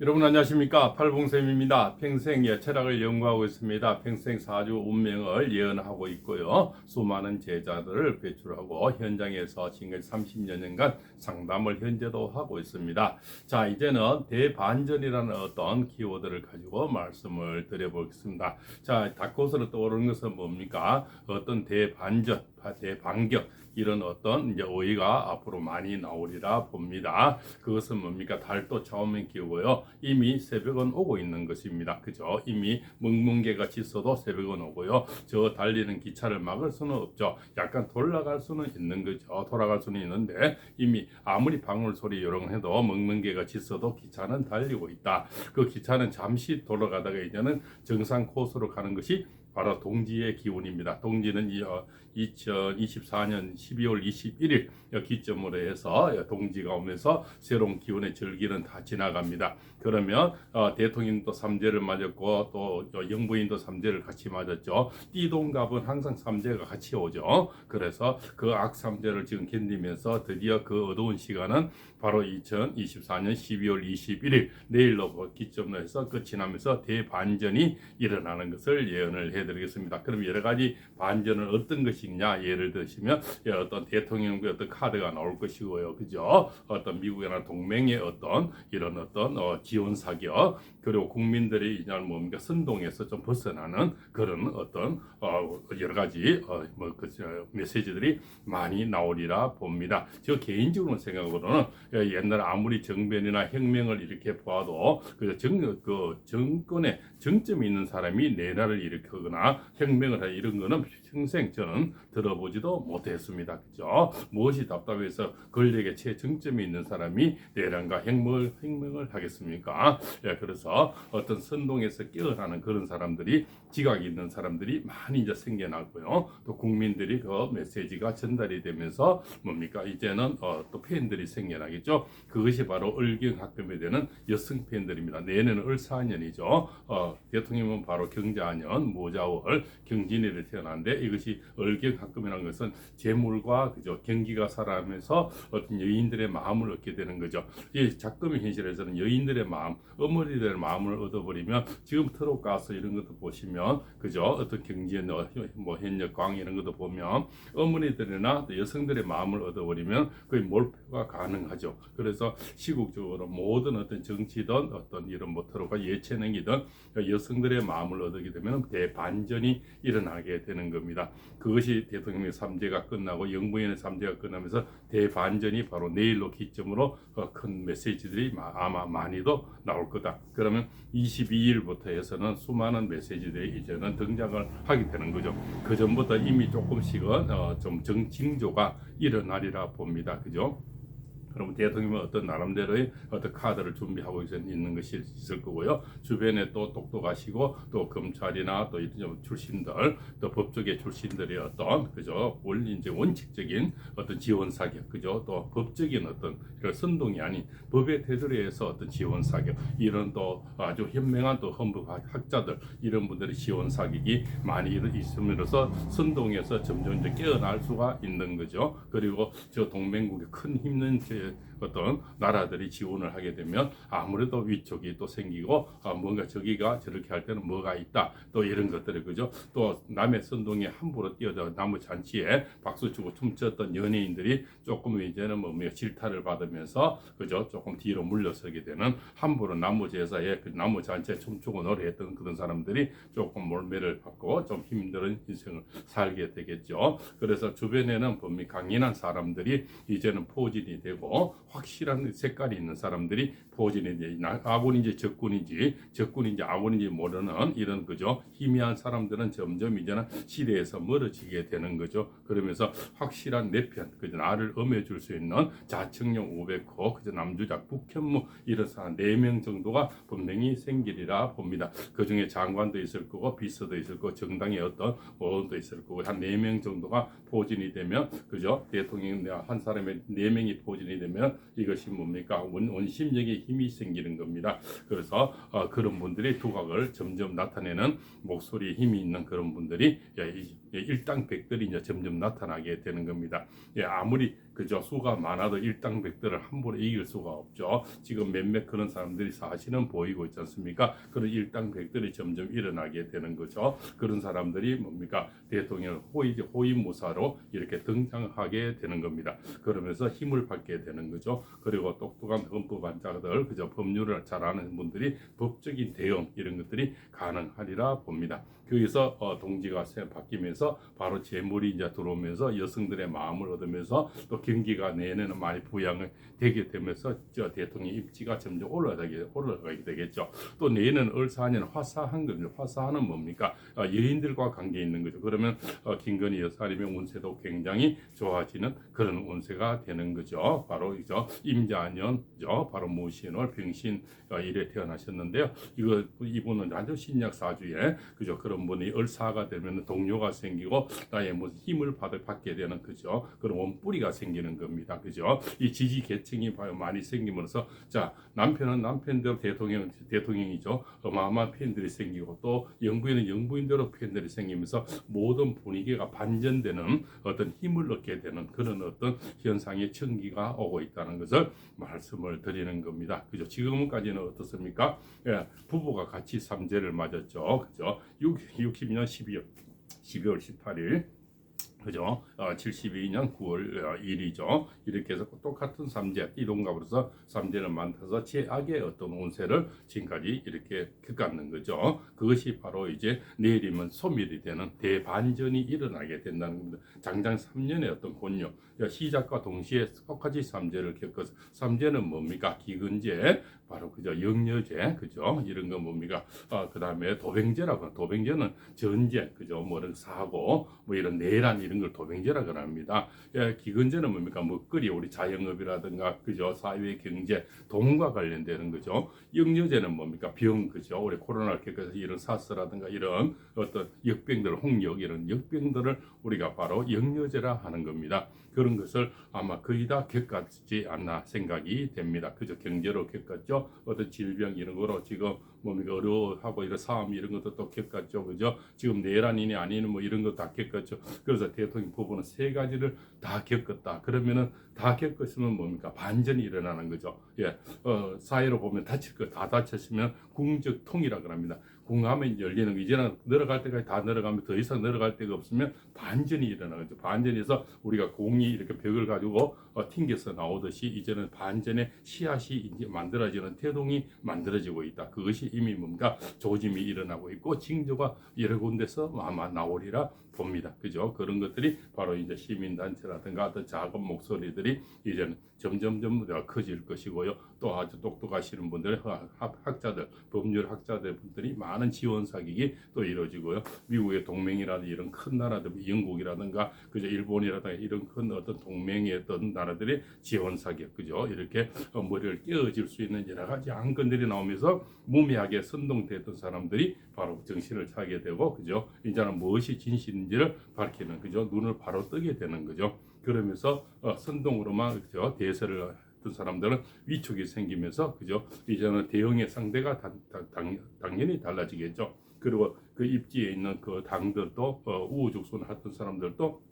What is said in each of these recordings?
여러분 안녕하십니까 팔봉쌤입니다. 평생 예, 철학을 연구하고 있습니다. 평생 사주 운명을 예언하고 있고요. 수많은 제자들을 배출하고 현장에서 지금까지 30여 년간 상담을 현재도 하고 있습니다. 자 이제는 대반전이라는 어떤 키워드를 가지고 말씀을 드려보겠습니다. 자 닭고스로 떠오르는 것은 뭡니까? 어떤 대반전, 대반격 이런 어떤 이제 오해가 앞으로 많이 나오리라 봅니다. 그것은 뭡니까? 달도 처음에 끼고요. 이미 새벽은 오고 있는 것입니다. 그죠? 이미 멍멍개가 짙어도 새벽은 오고요. 저 달리는 기차를 막을 수는 없죠. 약간 돌아갈 수는 있는 거죠. 돌아갈 수는 있는데 이미 아무리 방울 소리 요령해도 멍멍개가 짙어도 기차는 달리고 있다. 그 기차는 잠시 돌아가다가 이제는 정상 코스로 가는 것이 바로 동지의 기운입니다. 동지는 이, 어, 2024년 12월 21일 기점으로 해서 동지가 오면서 새로운 기운의 절기는 다 지나갑니다. 그러면 어, 대통령도 삼재를 맞았고 또 영부인도 삼재를 같이 맞았죠. 띠동갑은 항상 삼재가 같이 오죠. 그래서 그 악삼재를 지금 견디면서 드디어 그 어두운 시간은 바로 2024년 12월 21일 내일로 기점으로 해서 끝이 나면서 대반전이 일어나는 것을 예언을 해드리겠습니다. 그럼 여러 가지 반전은 어떤 것이냐 예를 드시면 어떤 대통령의 어떤 카드가 나올 것이고요, 그죠? 어떤 미국이나 동맹의 어떤 이런 어떤 어, 지원 사격 그리고 국민들이 이제 뭡니까 선동에서 좀 벗어나는 그런 어떤 어, 여러 가지 어, 뭐그 메시지들이 많이 나오리라 봅니다. 저 개인적으로 생각으로는 옛날 아무리 정변이나 혁명을 이렇게 보아도 그 정, 그 정권에 정점이 있는 사람이 내란을 일으키거나 혁명을 하 이런 거는 평생 저는 들어보지도 못했습니다. 그죠? 무엇이 답답해서 권력의 최정점이 있는 사람이 내란과 혁명을, 혁명을 하겠습니까? 예, 그래서 어떤 선동에서 깨어나는 그런 사람들이 지각이 있는 사람들이 많이 이제 생겨나고요. 또 국민들이 그 메시지가 전달이 되면서 뭡니까? 이제는 어, 또 팬들이 생겨나겠죠. 그것이 바로 을경학금에 되는 여성 팬들입니다. 내년은 을사년이죠. 어, 대통령은 바로 경자년, 모자월, 경진일에 태어났는데 이것이 을경학금이라는 것은 재물과 그죠 경기가 살아가면서 어떤 여인들의 마음을 얻게 되는 거죠. 이 작금의 현실에서는 여인들의 마음, 어머니들의 마음을 얻어버리면 지금 트롯 가수 이런 것도 보시면 그죠 어떤 경제 뭐 현역광 이런 것도 보면 어머니들이나 여성들의 마음을 얻어버리면 거의 몰표가 가능하죠. 그래서 시국적으로 모든 어떤 정치든 어떤 이런 뭐 트롯과 예체능이든 여성들의 마음을 얻게 되면 대반전이 일어나게 되는 겁니다. 그것이 대통령의 삼재가 끝나고 영부인의 삼재가 끝나면서 대반전이 바로 내일로 기점으로 어, 큰 메시지들이 아마 많이도 나올 거다. 그러면 22일부터 해서는 수많은 메시지들이 이제는 등장을 하게 되는 거죠. 그 전부터 이미 조금씩은 어, 좀 정징조가 일어나리라 봅니다. 그죠? 그러면 대통령은 어떤 나름대로의 어떤 카드를 준비하고 있는 것이 있을 거고요. 주변에 또 똑똑하시고 또 검찰이나 또 이런 출신들 또 법조계 출신들의 어떤 그죠 원리 이제 원칙적인 어떤 지원 사격 그죠 또 법적인 어떤 이런 선동이 아닌 법의 테두리에서 어떤 지원 사격 이런 또 아주 현명한 또 헌법 학자들 이런 분들의 지원 사격이 많이 있음으로써 선동에서 점점 이제 깨어날 수가 있는 거죠. 그리고 저 동맹국의 큰 힘은 어떤 나라들이 지원을 하게 되면 아무래도 위쪽이 또 생기고 아, 뭔가 저기가 저렇게 할 때는 뭐가 있다. 또 이런 것들이 그죠? 또 남의 선동에 함부로 뛰어들 나무 잔치에 박수 치고 춤췄던 연예인들이 조금 이제는 뭐 질타를 받으면서 그죠? 조금 뒤로 물러서게 되는 함부로 나무 제사에 그 나무 잔치에 춤추고 노래했던 그런 사람들이 조금 몰매를 받고 좀 힘든 인생을 살게 되겠죠. 그래서 주변에는 범위 강인한 사람들이 이제는 포진이 되고 확실한 색깔이 있는 사람들이 포진인지 아군인지 적군인지 적군인지 아군인지 모르는 이런 거죠. 희미한 사람들은 점점 이제는 시대에서 멀어지게 되는 거죠. 그러면서 확실한 내편, 그죠 나를 엄해줄 수 있는 자청령 500호, 그죠 남주작 북현무 이런 사람 4명 정도가 분명히 생기리라 봅니다. 그 중에 장관도 있을 거고 비서도 있을 거고 정당의 어떤 의원도 있을 거고 한 4명 정도가 포진이 되면 그죠 대통령 한 사람의 4명이 포진이 되면 이것이 뭡니까 원, 원심력의 힘이 생기는 겁니다. 그래서 어, 그런 분들이 두각을 점점 나타내는 목소리에 힘이 있는 그런 분들이 예, 일당백들이 이제 점점 나타나게 되는 겁니다. 예, 아무리 그죠 수가 많아도 일당백들을 함부로 이길 수가 없죠. 지금 몇몇 그런 사람들이 사실은 보이고 있지 않습니까? 그런 일당백들이 점점 일어나게 되는 거죠. 그런 사람들이 뭡니까 대통령 호의 호위무사로 이렇게 등장하게 되는 겁니다. 그러면서 힘을 받게 되는 거죠. 그리고 똑똑한 헌법안자들 그저 법률을 잘 아는 분들이 법적인 대응 이런 것들이 가능하리라 봅니다. 거기서 어, 동지가 새- 바뀌면서 바로 재물이 이제 들어오면서 여성들의 마음을 얻으면서 또 경기가 내년에는 많이 부양을 되게 되면서 저 대통령 입지가 점점 올라가게 올라가게 되겠죠. 또 내년 을사년 화사한 겁니다. 화사는 뭡니까? 어, 여인들과 관계 있는 거죠. 그러면 어, 김건희 여사님의 운세도 굉장히 좋아지는 그런 운세가 되는 거죠. 바로 이죠 임자년죠. 바로 무신월 병신 어, 일에 태어나셨는데요. 이거 이분은 아주 신약 사주에 그죠 그런 분이 을사가 되면 동료가 생기고 나의 무슨 힘을 받을 받게 되는 그죠 그런 원뿌리가 생기 는 겁니다. 그죠 이 지지 계층이 봐요 많이 생기면서 자 남편은 남편대로 대통령 대통령이죠 어마어마한 팬들이 생기고 또 영부인은 영부인대로 팬들이 생기면서 모든 분위기가 반전되는 어떤 힘을 얻게 되는 그런 어떤 현상의 청기가 오고 있다는 것을 말씀을 드리는 겁니다. 그죠? 지금까지는 어떻습니까? 예, 부부가 같이 삼재를 맞았죠. 그죠? 6, 60년 12월 12월 18일 그죠? 어, 72년 9월 어, 1일이죠. 이렇게 해서 똑같은 삼재, 띠동갑으로서 삼재를 만나서 최악의 어떤 운세를 지금까지 이렇게 겪었는 거죠. 그것이 바로 이제 내일이면 소멸이 되는 대반전이 일어나게 된다는 겁니다. 장장 3년의 어떤 곤욕, 시작과 동시에 똑같이 삼재를 겪어서 삼재는 뭡니까? 기근재, 바로 그죠 영여제, 그죠? 이런 거 뭡니까? 어, 그 다음에 도뱅제라고 하는 도뱅제는 전쟁, 그죠? 뭐 사고, 뭐 이런 내란 이런 걸 도뱅제라고 합니다. 예, 기근제는 뭡니까? 먹거리, 우리 자영업이라든가, 그죠? 사회, 경제, 돈과 관련되는 거죠. 영여제는 뭡니까? 병, 그죠? 우리 코로나를 겪어서 이런 사스라든가 이런 어떤 역병들, 홍역 이런 역병들을 우리가 바로 영여제라 하는 겁니다. 그런 것을 아마 거의 다 겪었지 않나 생각이 됩니다. 그저 경제로 겪었죠. 어떤 질병 이런 거로 지금 뭡니까 어려워하고 이런 싸움 이런 것도 또 겪었죠. 그죠? 지금 내란이니 아니니 뭐 이런 거 다 겪었죠. 그래서 대통령 부부는 세 가지를 다 겪었다. 그러면은 다 겪었으면 뭡니까 반전이 일어나는 거죠. 예, 어, 사회로 보면 다칠 거 다 다쳤으면 궁적 통이라 합니다. 궁하면 열리는 거 이제는 늘어갈 때까지 다 늘어가면 더 이상 늘어갈 데가 없으면 반전이 일어나는 거죠. 반전에서 우리가 공이 이렇게 벽을 가지고 어, 튕겨서 나오듯이 이제는 반전의 씨앗이 이제 만들어지는 태동이 만들어지고 있다. 그것이 이미 뭔가 조짐이 일어나고 있고 징조가 여러 군데서 아마 나오리라 봅니다. 그죠? 그런 것들이 바로 이제 시민단체라든가 어떤 작은 목소리들이 이제는 점점점 더 커질 것이고요. 또 아주 똑똑하시는 분들, 학- 학자들, 법률 학자들 분들이 많은 지원 사격이 또 이루어지고요. 미국의 동맹이라든가 이런 큰 나라들, 영국이라든가 그죠? 일본이라든가 이런 큰 어떤 동맹의 어떤 나라들의 지원 사격, 그죠? 이렇게 어, 머리를 깨어질 수 있는 여러 가지 안건들이 나오면서 무미하게 선동됐던 사람들이 바로 정신을 차게 되고, 그죠? 이제는 무엇이 진실인지를 밝히는, 그죠? 눈을 바로 뜨게 되는 거죠. 그러면서 어, 선동으로만 그죠? 대세를 했던 사람들은 위축이 생기면서 그죠? 이제는 대응의 상대가 단, 단, 당, 당연히 달라지겠죠. 그리고 그 입지에 있는 그 당들도 어, 우후죽순 했던 사람들도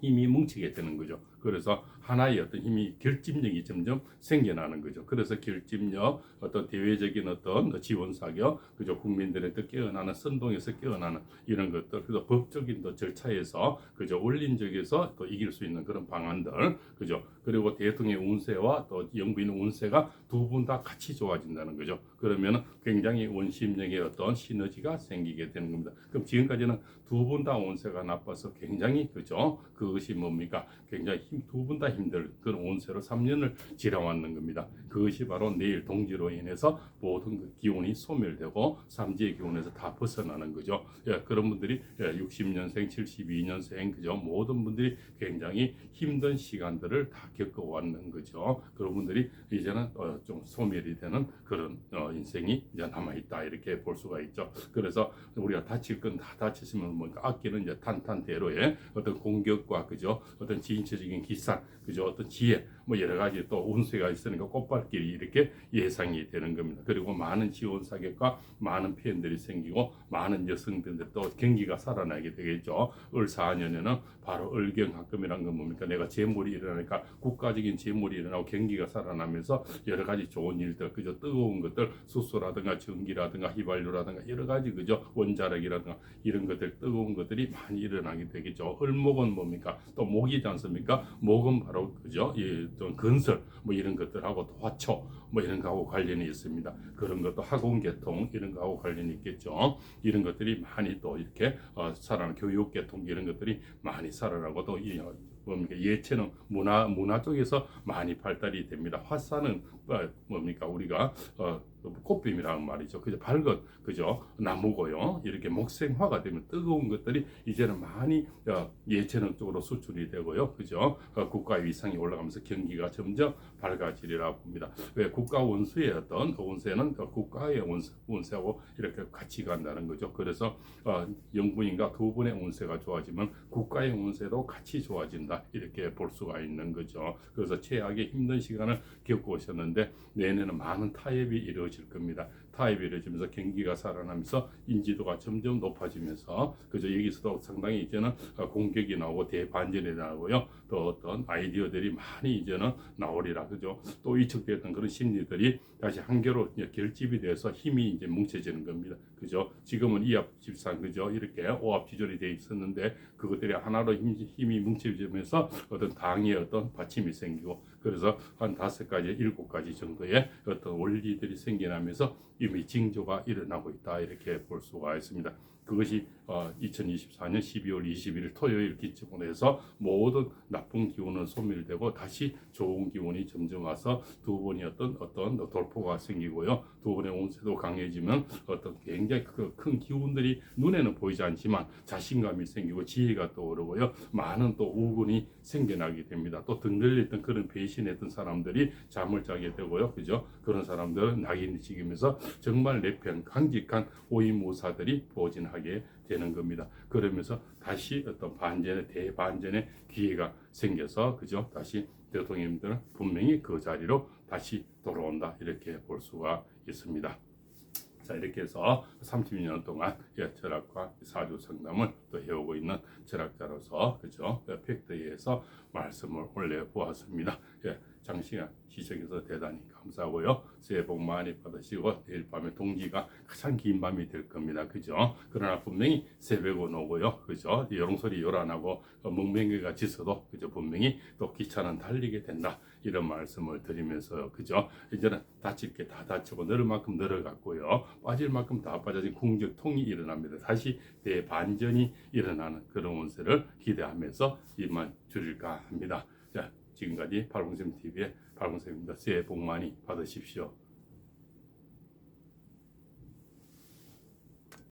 힘이 뭉치게 되는 거죠. 그래서 하나의 어떤 힘이 결집력이 점점 생겨나는 거죠. 그래서 결집력, 어떤 대외적인 어떤 지원 사격, 그죠 국민들의 또 깨어나는 선동에서 깨어나는 이런 것들, 그래서 법적인 또 절차에서 그죠 원린적에서 또 이길 수 있는 그런 방안들, 그죠. 그리고 대통령 운세와 또 영부인 운세가 두 분 다 같이 좋아진다는 거죠. 그러면은 굉장히 원심력의 어떤 시너지가 생기게 되는 겁니다. 그럼 지금까지는 두 분 다 운세가 나빠서 굉장히 그죠. 그것이 뭡니까? 굉장히 힘, 두 분 다 힘들 그런 운세로 3년을 지나왔는 겁니다. 그것이 바로 내일 동지로 인해서 모든 그 기운이 소멸되고 삼지의 기운에서 다 벗어나는 거죠. 예, 그런 분들이 예, 60년생, 72년생 그죠. 모든 분들이 굉장히 힘든 시간들을 다 겪어왔는 거죠. 그런 분들이 이제는 어, 좀 소멸이 되는 그런 어, 인생이 이제 남아 있다 이렇게 볼 수가 있죠. 그래서 우리가 다칠 건 다 다치시면 뭔가 아끼는 이제 탄탄대로의 어떤 공격과 그죠 어떤 진취적인 기산, 그죠? 어떤 지혜, 뭐 여러 가지 또 운세가 있으니까 꽃발길이 이렇게 예상이 되는 겁니다. 그리고 많은 지원 사격과 많은 팬들이 생기고 많은 여성들도 또 경기가 살아나게 되겠죠. 을 4년에는 바로 을경합금이란 건 뭡니까? 내가 재물이 일어나니까 국가적인 재물이 일어나고 경기가 살아나면서 여러 가지 좋은 일들, 그죠? 뜨거운 것들, 수소라든가 전기라든가 휘발유라든가 여러 가지 그죠? 원자력이라든가 이런 것들 뜨거운 것들이 많이 일어나게 되겠죠. 을목은 뭡니까? 또 목이지 않습니까? 목은 바로 그죠? 이좀 건설 뭐 이런 것들하고 또 화초 뭐 이런 거하고 관련이 있습니다. 그런 것도 학원계통 이런 거하고 관련이 있겠죠. 이런 것들이 많이 또 이렇게 어, 살아나 교육계통 이런 것들이 많이 살아나고 또 이 뭡니까 예체능 문화 문화 쪽에서 많이 발달이 됩니다. 화사는 어, 뭡니까 우리가 어, 꽃뱀이라는 말이죠. 그죠 밝은 그죠 나무고요. 이렇게 목생화가 되면 뜨거운 것들이 이제는 많이 어, 예체능 쪽으로 수출이 되고요. 그죠 어, 국가 위상이 올라가면서 경기가 점점 밝아지리라 봅니다. 왜 국가 원수의 어떤 원세는 어, 국가의 원수, 원세하고 이렇게 같이 간다는 거죠. 그래서 어, 영부인과 두 분의 운세가 좋아지면 국가의 운세도 같이 좋아진다 이렇게 볼 수가 있는 거죠. 그래서 최악의 힘든 시간을 겪고 오셨는데 내년에는 많은 타협이 이루어질 겁니다. 타협이 이루어지면서 경기가 살아나면서 인지도가 점점 높아지면서 그저 여기서도 상당히 이제는 어, 공격이 나오고 대반전이 나오고요. 또 어떤 아이디어들이 많이 이제는 나오리라 그죠. 또 이측되었던 그런 심리들이 다시 한계로 결집이 돼서 힘이 이제 뭉쳐지는 겁니다. 그죠. 지금은 이합 집산 그죠. 이렇게 오합 지졸이 돼 있었는데 그것들이 하나로 힘, 힘이 뭉쳐지면서 어떤 당의 어떤 받침이 생기고 그래서 한 다섯 가지, 일곱 가지 정도의 어떤 원리들이 생겨나면서 이미 징조가 일어나고 있다 이렇게 볼 수가 있습니다. 그것이 어, 2024년 12월 21일 토요일 기점으로 해서 모든 나쁜 기운은 소멸되고 다시 좋은 기운이 점점 와서 두 번이 어떤 어떤 돌포가 생기고요. 두 번의 운세도 강해지면 어떤 굉장히 그큰 기운들이 눈에는 보이지 않지만 자신감이 생기고 지혜가 떠오르고요. 많은 또 우군이 생겨나게 됩니다. 또 등들렸던 그런 배신했던 사람들이 잠을 자게 되고요. 그죠? 그런 사람들은 낙인이 찍으면서 정말 내편 강직한 오이무사들이 보진하게 되는 겁니다. 그러면서 다시 어떤 반전의 대반전의 기회가 생겨서 그죠? 다시 대통령님들은 분명히 그 자리로 다시 돌아온다 이렇게 볼 수가 있습니다. 자 이렇게 해서 30년 동안 예, 철학과 사주 상담을 또 해오고 있는 철학자로서 그죠 팩트에서 말씀을 올려 보았습니다. 예, 장시간 시청해서 대단히 감사하고요. 새해 복 많이 받으시고 내일 밤에 동지가 가장 긴 밤이 될 겁니다. 그죠? 그러나 분명히 새벽은 오고요. 그죠? 여롱소리 요란하고 어, 멍멍이가 짖어도 그죠? 분명히 또 기차는 달리게 된다. 이런 말씀을 드리면서 그죠? 이제는 다칠 게 다 다치고 늘을 만큼 늘어갔고요. 빠질 만큼 다 빠져진 궁적통이 일어납니다. 다시 대반전이 일어나는 그런 운세를 기대하면서 이만 줄일까 합니다. 자, 지금까지 발봉쌤 TV의 발봉쌤입니다. 새해 복 많이 받으십시오.